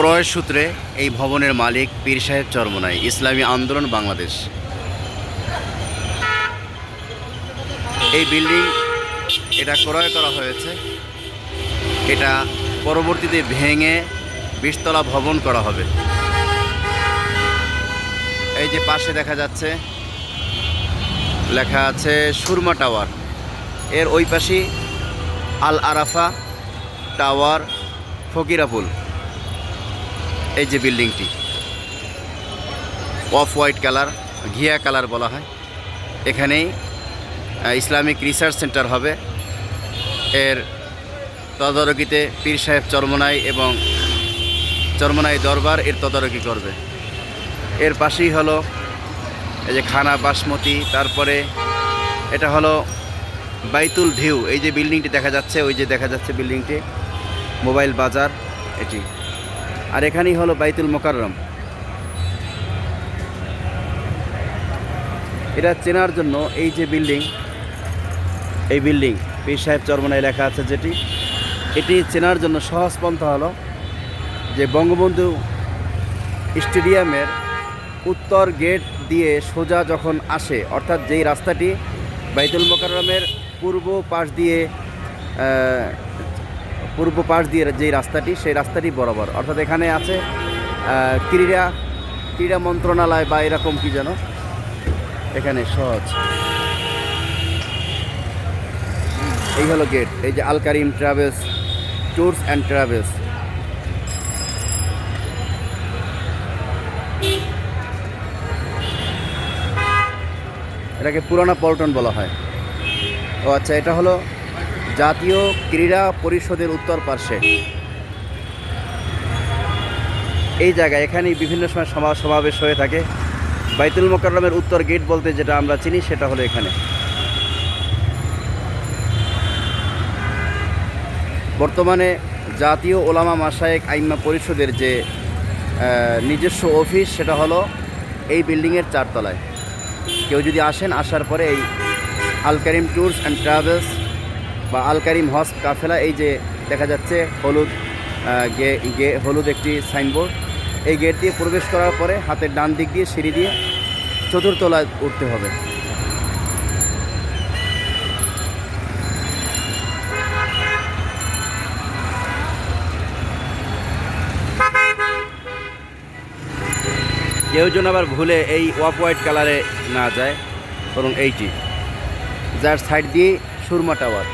ক্রয় সূত্রে এই ভবনের মালিক পীর সাহেব চরমনাই, ইসলামী আন্দোলন বাংলাদেশ। এই বিল্ডিং, এটা ক্রয় করা হয়েছে। এটা পরবর্তীতে ভেঙে বিশতলা ভবন করা হবে। এই যে পাশে দেখা যাচ্ছে, লেখা আছে সুরমা টাওয়ার। এর ওই পাশেই আল আরাফা টাওয়ার ফকিরাপুল। এই যে বিল্ডিংটি। অফ হোয়াইট কালার, ঘিয়া কালার বলা হয়। এখানেই ইসলামিক রিসার্চ সেন্টার হবে। এর তদারকিতে পীর সাহেব চরমনাই এবং চরমনাই দরবার এর তদারকি করবে। এর পাশেই হলো, এই যে খানা বাসমতি, তারপরে এটা হলো বাইতুল ভিউ। এই যে বিল্ডিংটি দেখা যাচ্ছে, ওই যে দেখা যাচ্ছে বিল্ডিংটি। মোবাইল বাজার, এটি। আর এখানেই হলো বাইতুল মোকাররম। এটা চেনার জন্য এই যে বিল্ডিং, এই বিল্ডিং, পীর সাহেব চরমনায় লেখা আছে যেটি, এটি চেনার জন্য সহজ পন্থা হলো যে বঙ্গবন্ধু স্টেডিয়ামের উত্তর গেট দিয়ে সোজা যখন আসে, অর্থাৎ যেই রাস্তাটি বাইতুল মোকাররমের পূর্ব পাশ দিয়ে পূর্ব পাশ দিয়ে যেই রাস্তাটি, সেই রাস্তাটি বরাবর। অর্থাৎ এখানে আছে ক্রীড়া ক্রীড়া মন্ত্রণালয় বা এরকম কি যেন? এখানে, সহজ। এই হলো গেট এই যে Al Karim travels, tours and travels. এটাকে পুরানা পল্টন বলা হয়। ও আচ্ছা এটা হলো জাতীয় ক্রীড়া পরিষদের উত্তর পার্শ্বে। এই জায়গায় এখানেই বিভিন্ন সময় সভা সমাবেশ হয়ে থাকে। বাইতুল মোকাররমের উত্তর গেট বলতে যেটা আমরা চিনি, সেটা হলো এখানে। বর্তমানে জাতীয় ওলামা মাসায়েক আইম্মা পরিষদের যে নিজস্ব অফিস, সেটা হলো এই বিল্ডিংয়ের চারতলায়। কেউ যদি আসেন, আসার পরে এই Al Karim tours and travels বা আল কারিম হজ কাফেলা, এই যে দেখা যাচ্ছে হলুদ গে গে, হলুদ একটি সাইনবোর্ড। এই গেট দিয়ে প্রবেশ করার পরে হাতের ডান দিক দিয়ে সিঁড়ি দিয়ে চতুর্থলায় উঠতে হবে। কেউ যেন আবার ভুলে এই অফ হোয়াইট কালারে না যায়, বরং এইটি। যার সাইড দিয়ে সুরমা টাওয়ার।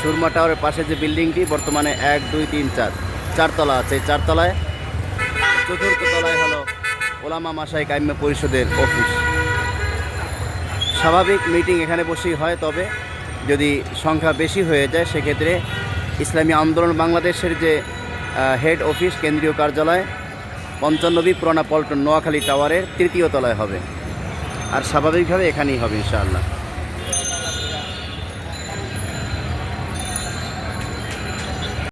সুরমা টাওয়ারের পাশে যে বিল্ডিংটি, বর্তমানে এক, দুই, তিন, চার। চারতলা আছে এই চারতলায়। চতুর্থ তলায় হলো ওলামা মাসাই কাম্য পরিষদের অফিস। স্বাভাবিক মিটিং এখানে বসেই হয়, তবে যদি সংখ্যা বেশি হয়ে যায়, সেক্ষেত্রে ইসলামী আন্দোলন বাংলাদেশের যে হেড অফিস, কেন্দ্রীয় কার্যালয়, পঞ্চান্নবী পুরানা পল্টন নোয়াখালী টাওয়ারের তৃতীয় তলায় হবে। আর স্বাভাবিকভাবে এখানেই হবে, ইনশাআল্লাহ।